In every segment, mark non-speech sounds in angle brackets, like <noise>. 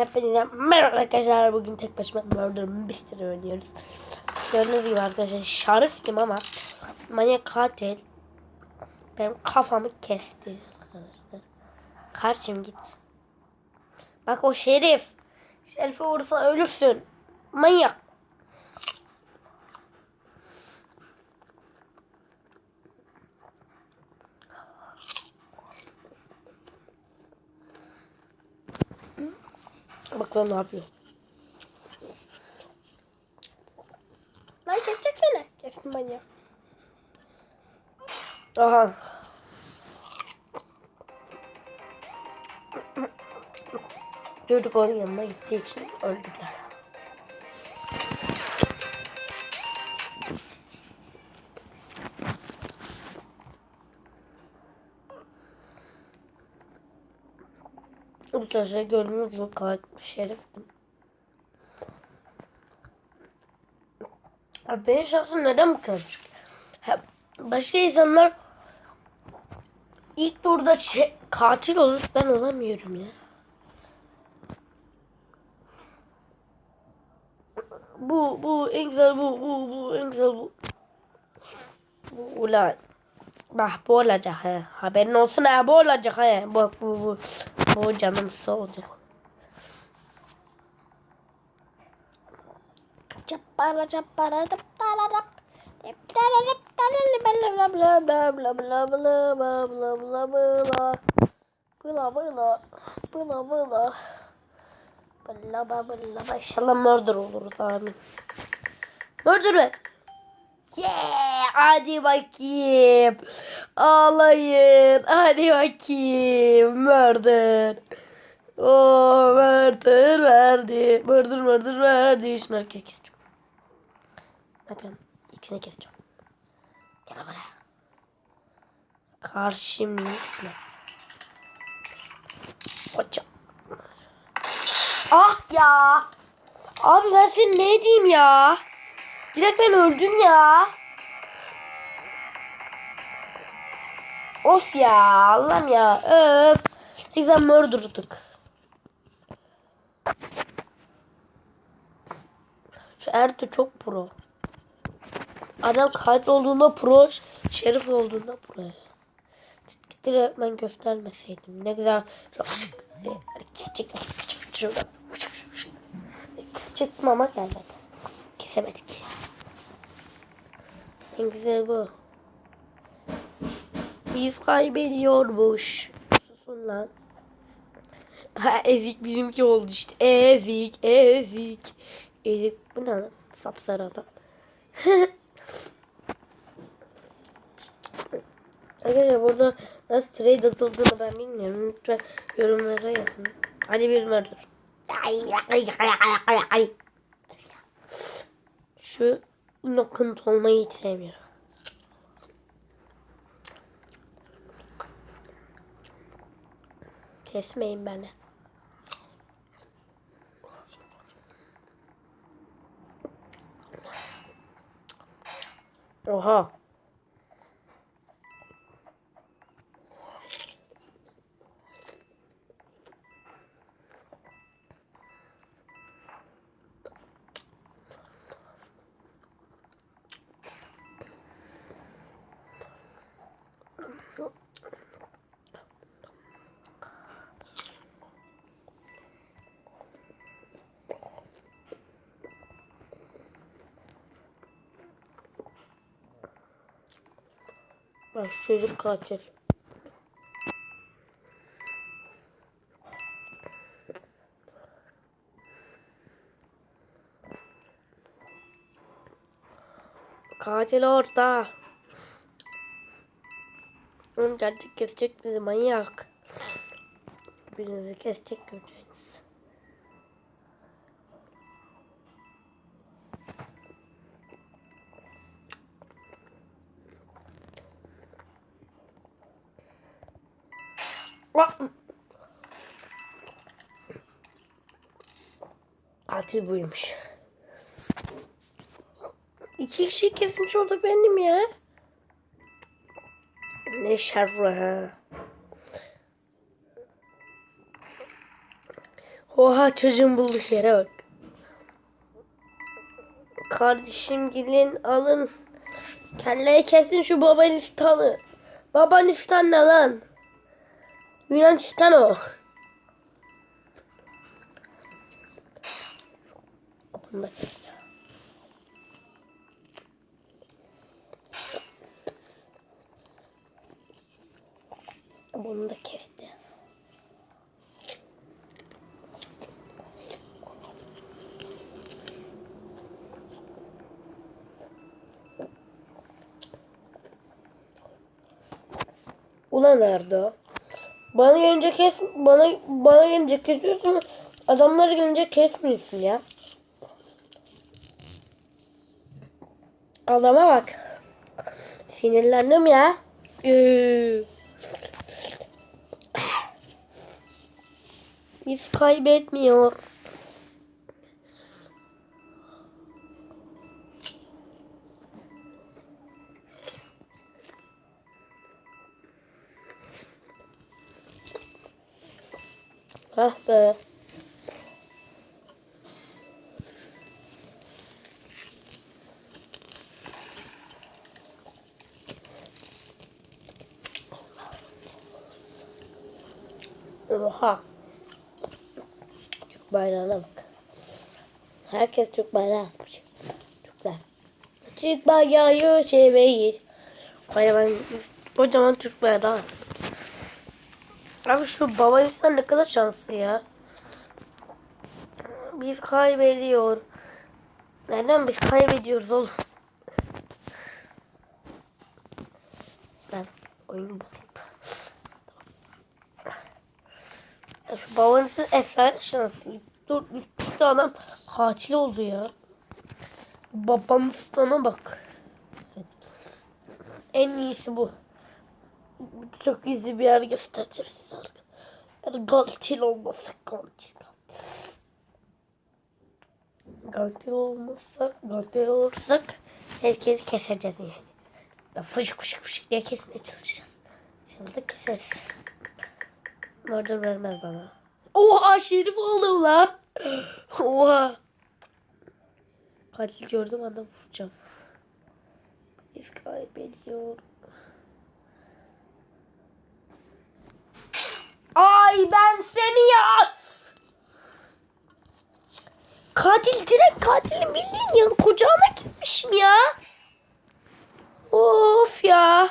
Hepinize merhaba arkadaşlar. Bugün tek başıma Murder Mystery oynuyoruz. Gördüğünüz gibi arkadaşlar şariftim ama manyak katil benim kafamı kesti arkadaşlar. Karşım git. Bak o şerif. Şerife vurursan ölürsün. Manyak. Bak lan ne yapıyor. Lan keseceksene. Kestim manyak. Aha. Çocuk onun yanına gittiği için öldüler. Sefer gördüğünüz gibi katil şeriftim. Abi benim şahsım neden bu kadar? Ha, başka insanlar ilk turda şey, katil olur ben olamıyorum ya. Bu bu en güzel bu bu bu en güzel bu. Bu ulan. Bak bu olacak he. Haberin olsun he bu olacak he. Bak bu bu. Bu canım sağ olacak. Çapara çapara çapara çap. Bıla bıla bıla bıla bıla bıla bıla İnşallah murder oluruz abi. Murder ver. Yeah. Hadi bakayım. Ağlayın. Hadi bakayım. Murder. Oh murder verdi. Murder murder verdi. Şimdi herkes keseceğim. Ne yapıyorum? İkisini keseceğim. Gel buraya. Karşımızda. Hocam. Ah ya. Abi ben seni ne diyeyim ya? Direkt ben öldüm ya. Of ya Allah'ım ya. Öf. Ne güzel. Şu Ertuğ çok pro. Adam katil olduğunda pro, şerif olduğunda pro. Direkt ben göstermeseydim. Ne güzel. Kesecek. Şuradan. Kesecektim ama gelmedi. Kesemedik. En güzel bu. Biz kaybediyormuş. Susun lan. Ha ezik bizimki oldu işte. Ezik, ezik. Ezik bu ne lan? Sapsarı adam. <laughs> Arkadaşlar burada nasıl trade atıldığını ben bilmiyorum. Lütfen yorumlara yazın. Hadi bir murder. Şu innocent olmayı hiç sevmiyorum. Kesmeyin beni. Oha. Bak çocuk katil. Katil orada. Onun gerçek kesecek bizi manyak. Birinizi kesecek göreceğiniz. Katil buymuş. İki kişi kesmiş oldu benim ya. Ne şerri ha. Oha çocuğun bulduk yere bak. Kardeşim gelin alın. Kelleyi kesin şu Babanistan'ı. Babanistan ne lan? Yunanistan o. Bunu da kesti. Ulan nerede o? Bana gelince kes, bana bana gelince kesiyorsun, adamlara gelince kesmiyorsun ya. Adama bak. Sinirlendim ya. Biz kaybetmiyor. Ah be. Oha. Türk bayrağına bak. Herkes Türk bayrağı asmış. Türkler. Türk bayrağı çevirir. Kocaman, kocaman Türk bayrağı asmış. Abi şu baba insan ne kadar şanslı ya. Biz kaybediyor. Neden biz kaybediyoruz oğlum? Ben oyun bozuldu. Şu babanızın efsane şanslı. Dur üstte adam katil oldu ya. Babanızdan bak. En iyisi bu. Çok gizli bir yer göstereceğim size. Yani katil olması katil. Katil olmazsa, katil olursak herkesi keseceğiz yani. Ben fışık fışık fışık diye kesmeye çalışacağım. Şimdi keseriz. Murder vermez bana. Oha şerif oldum lan. Oha. Katil gördüm anda vuracağım. Biz kaybediyor. Ay ben seni ya. Katil direkt katilin bildiğin yan kucağına gitmişim ya. Of ya.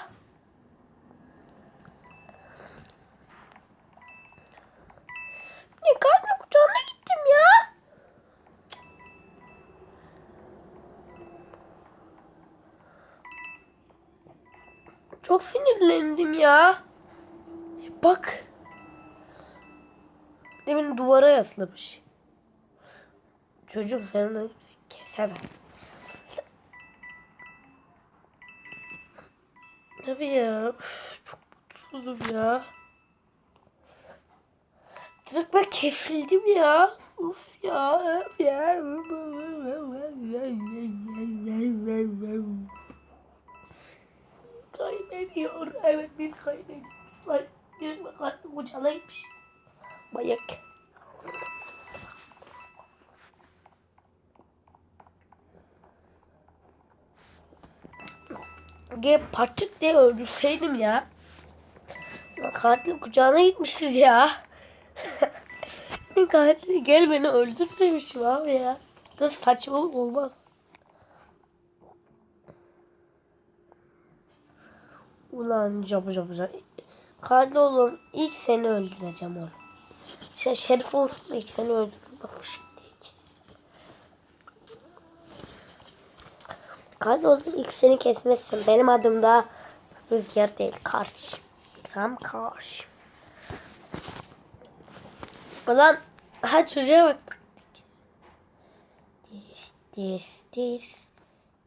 Ne katilin kucağına gittim ya. Çok sinirlendim ya. Bak. Demin duvara yaslamış. Çocuk sen onu kesemez. Abi ya. Çok mutsuzum ya. Direkt ben kesildim ya. Uf ya. Öf ya. Kaybediyor. Evet biz kaybediyoruz. Direkt bak artık gitmiş. Manyak. Ge paçık diye öldürseydim ya. Katil kucağına gitmişiz ya. <laughs> Katil gel beni öldür demişim abi ya. Da saçmalık olmaz. Ulan cabu cabu. Katil oğlum ilk seni öldüreceğim oğlum. Şey, şerif olsun da ilk seni öldürürüm. Bak kes. Katil oğlum ilk seni kesmezsin. Benim adım da Rüzgar değil kardeşim. Tam kardeşim. Ulan ha çocuğa bak. Dis dis dis.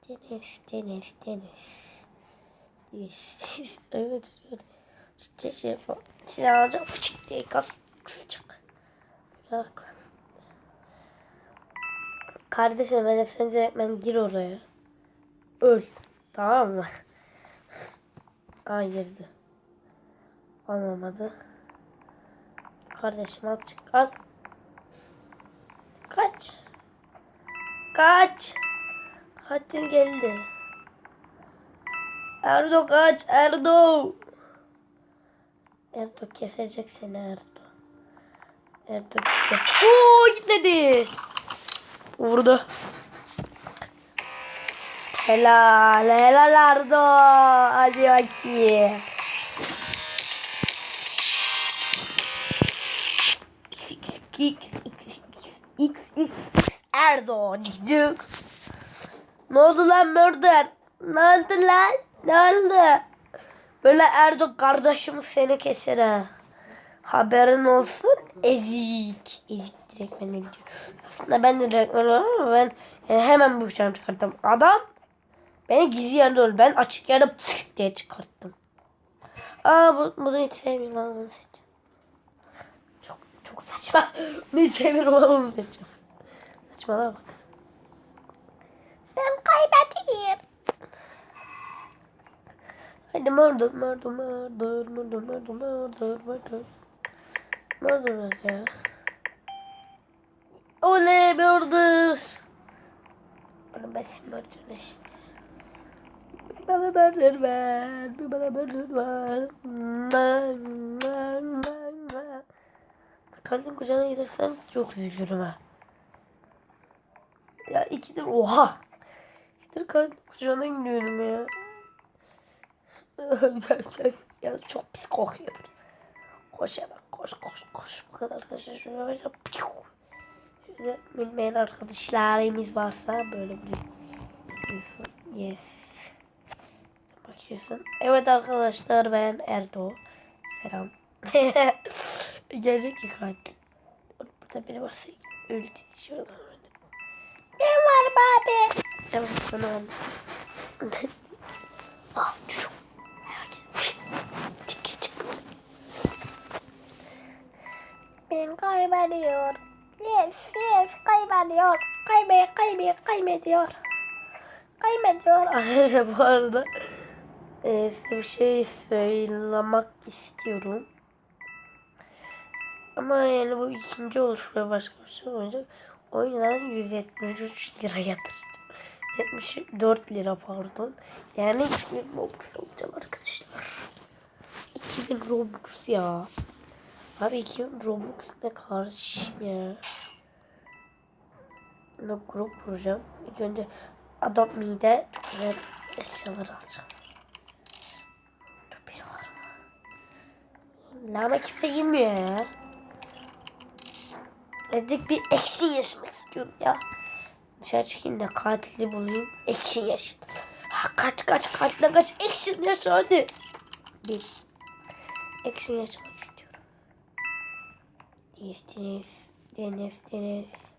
Deniz deniz deniz. Evet evet. Şey şey falan. Silah alacak fıçık diye kas kısacak bak. Kardeşim ben sence ben gir oraya. Öl. Tamam mı? Aa girdi. Anlamadı. Kardeşim al çık al. Kaç. Kaç. Katil geldi. Erdo kaç Erdo. Erdo kesecek seni Erdo. Erdo gitti. Oo gitmedi. Vurdu. Helal. Helal Erdo. Hadi bakayım. X X Erdoğan. Ne oldu lan murder? Ne oldu lan? Ne oldu? Böyle Erdo kardeşim seni keser ha. Haberin olsun. Ezik. Ezik direkt ben öldüm. Aslında ben de direkt öldüm ama ben e, hemen bu bıçağımı çıkarttım. Adam beni gizli yerde öldü. Ben açık yerde püf diye çıkarttım. Aa bu, bunu hiç sevmiyorum. Aa, bunu seç. Çok, çok saçma. Bunu hiç sevmiyorum ama bunu seçeceğim. <laughs> Saçmalama bak. Ben kaybettim. Hadi murder, murder, murder, murder, murder, murder, murder. Murder ya. Oley murder. Oğlum ben seni murder'ına şimdi. Bir bana murder ver. Bir bana murder ver. Kalbim kucağına gidersem çok üzülürüm ha. Ya ikidir oha. İkidir kalbim kucağına gidiyorum ya. ya çok pis kokuyor. Koş hemen koş koş koş. Bu kadar arkadaşlar şöyle piu. Şöyle bilmeyen arkadaşlarımız varsa böyle bir. Yes. Bakıyorsun. Evet arkadaşlar ben Erdo. Selam. <laughs> Gelecek ki katil. Burada biri varsa öldü. Şuradan öyle. Ben var abi. Tamam sana <laughs> Ben kaybediyor. Yes yes kaybediyor. Kaybe kaybe kaybediyor. Kaybediyor. <laughs> Arkadaşlar bu arada e, size bir şey söylemek istiyorum. Ama yani bu ikinci oluşu ve başka bir şey olacak. Oyundan 173 lira yatırdım. 74 lira pardon. Yani 2000 Robux alacağım arkadaşlar. 2000 Robux ya. Abi 2000 Robux ne kardeşim ya. Ne grup kuracağım. İlk önce adam mide güzel eşyalar alacağım. Dur biri var mı? Lama kimse girmiyor ya. Evde bir action yaşamak istiyorum ya. Dışarı çıkayım da katili bulayım. Action yaşa. Ha, kaç kaç katilden kaç action yaşa hadi. Bir. Action yaşamak istiyorum. Deniz. Deniz deniz.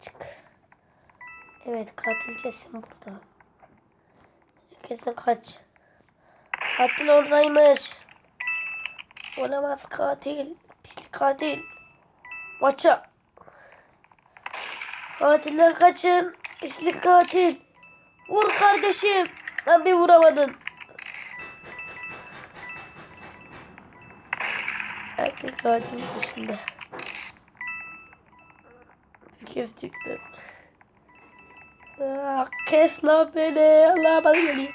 Çık. Evet katil kesin burada. Kesin kaç. Katil oradaymış. Olamaz katil. Pislik katil. Maça. Katilden kaçın. Pislik katil. Vur kardeşim. Lan bir vuramadın. Herkes katil dışında. Bir kez çıktı. Ah, kes lan beni. Allah bana geliyor.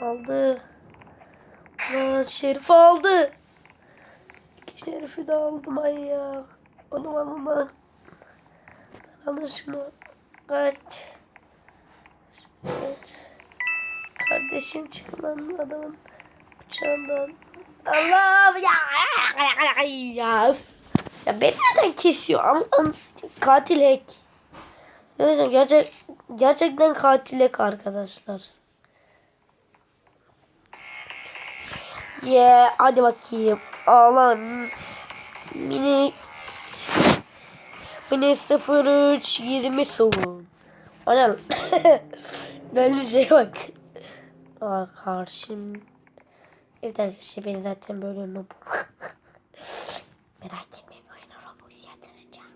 Aldı. Lan Şerif aldı. İki Şerif'i de aldım ayak. Onu alın lan. Alın şunu. Kaç. Evet. Kardeşim çık lan adamın bıçağından. Allah'ım ya. Ya, ya beni nereden kesiyor? Ama katil hack. Evet, gerçek, gerçekten katil hack arkadaşlar. Yeah, hadi bakayım. Ağlan. Mini Mini 03 20 son. Ana <laughs> ben bir şey bak. Aa, karşım. Evet arkadaşlar ben zaten böyle noob. <laughs> Merak etmeyin oyuna Robux yatıracağım.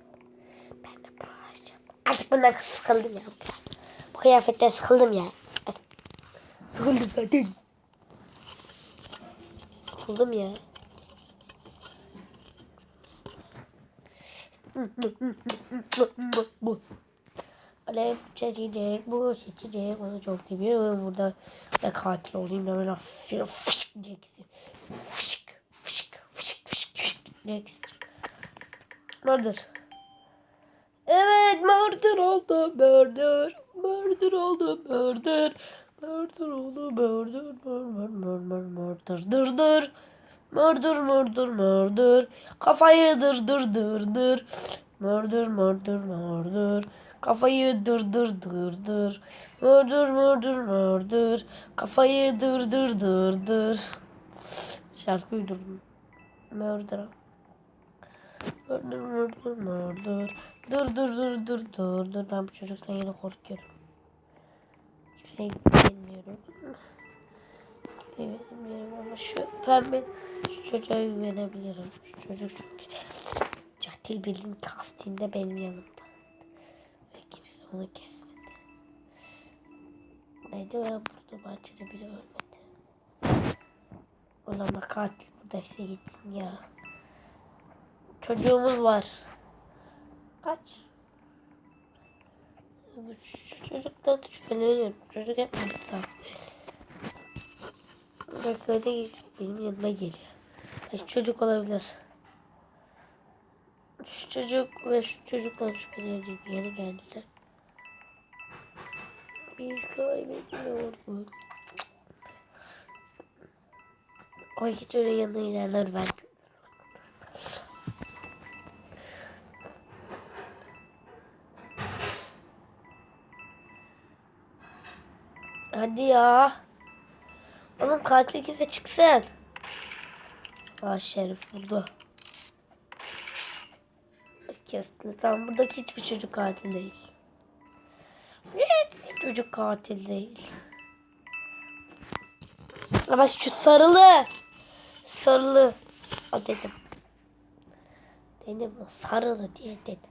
Ben de pro açacağım. Artık bundan sıkıldım ya. Bu kıyafetten sıkıldım ya. Sıkıldım zaten. Sıkıldım ya. bu. <laughs> Alev çekecek, bu çekecek. Onu çok seviyorum. Burada da katil olayım da böyle fışk fışk diyeceksin. Fışk fışk fışk fışk fışk diyeceksin. Murder. Evet murder oldu murder. Murder oldu murder. Murder oldu murder. Murder murder murder dır dır. Murder murder murder. Kafayı dır dır dır dır. Murder murder murder. Kafayı dır dır dır dır. Murder murder murder. Kafayı dır dır dır dır. Şarkı uydurdum. Murder. Murder murder murder. Dur dur dur dur dur dur. Ben bu çocuktan yine korkuyorum. Hiçbir şey bilmiyorum. Bilmiyorum ama şu pembe şu çocuğa güvenebilirim. Şu çocuk çünkü Catil Bill'in kastinde benim yanımda. Ve kimse onu kesmedi. Neydi ve burada bahçede biri ölmedi. Ulan bak katil buradaysa gitsin ya. Çocuğumuz var. Kaç? Bu çocuktan şüpheleniyorum. Çocuk hep burada. Bekle geliyor. Benim yanıma geliyor. Ay, çocuk olabilir. Şu çocuk ve şu çocuktan şüpheleniyorum. Yeni geldiler. Biz kaybediyorduk. Ay hiç öyle yanına ilerler belki. Hadi ya. Oğlum katil kimse çıksın. Aa Şerif burada. Kestim. Tamam buradaki hiçbir çocuk katil değil. Çocuk katil değil. Ama şu sarılı. Sarılı. O dedim. Dedim sarılı diye dedim.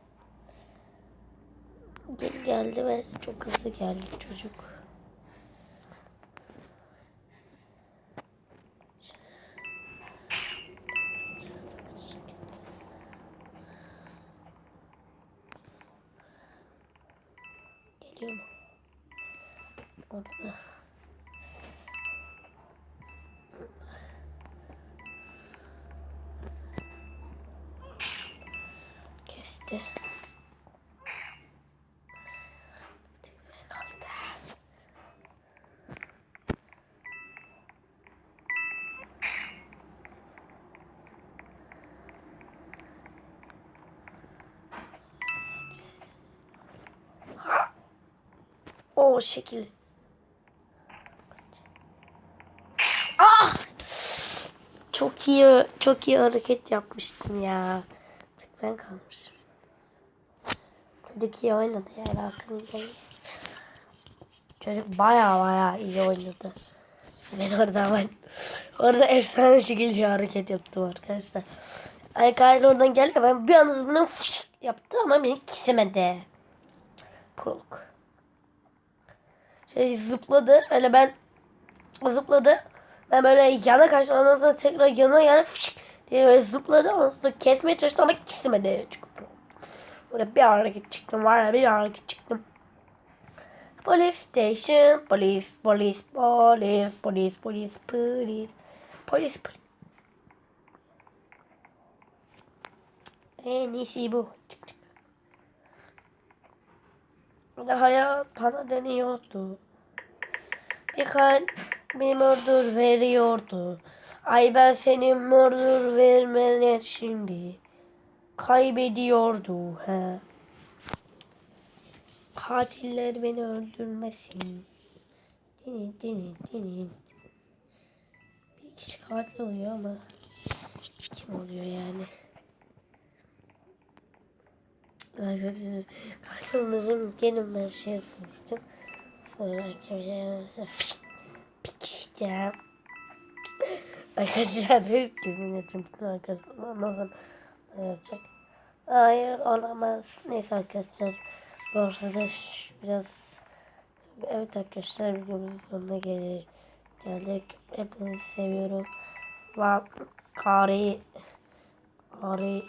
Gel geldi ve çok hızlı geldi çocuk. Geliyor mu? Orada. Kesti. O şekil. Ah! Çok iyi, çok iyi hareket yapmıştım ya. Tık ben kalmışım. Çocuk iyi oynadı hakkını yemeyiz. Çocuk baya baya iyi oynadı. Ben orada ben <laughs> orada efsane şekilde hareket yaptım arkadaşlar. Ay Kyle oradan geldi ben bir anda fışk yaptı ama beni kesemedi. Prolog şey zıpladı. Öyle ben zıpladı. Ben böyle yana kaçtım. Ondan sonra tekrar yanına geldi. Fışk diye böyle zıpladı. Ondan sonra kesmeye çalıştı ama kesemedi. Böyle bir hareket çıktım. Var ya bir hareket çıktım. Police station. Police, police, police, police, police, police. Polis, polis. En iyisi bu. Çık çık. Ve hayat bana deniyordu. Bir kalp bir murdur veriyordu. Ay ben senin murdur vermeler şimdi. Kaybediyordu he. Katiller beni öldürmesin. Dinin dinin dinin. Bir kişi katil oluyor ama kim oluyor yani? Katillerim gelin ben şey yapmıştım. Sonra pikişeceğim. Arkadaşlar her gün yapacağım. Sonra ne yapacak? Hayır olamaz. Neyse arkadaşlar. Bu arada ş- biraz Evet arkadaşlar videomuzun sonuna gel geldik. Hepinizi seviyorum. Ve Kari Kari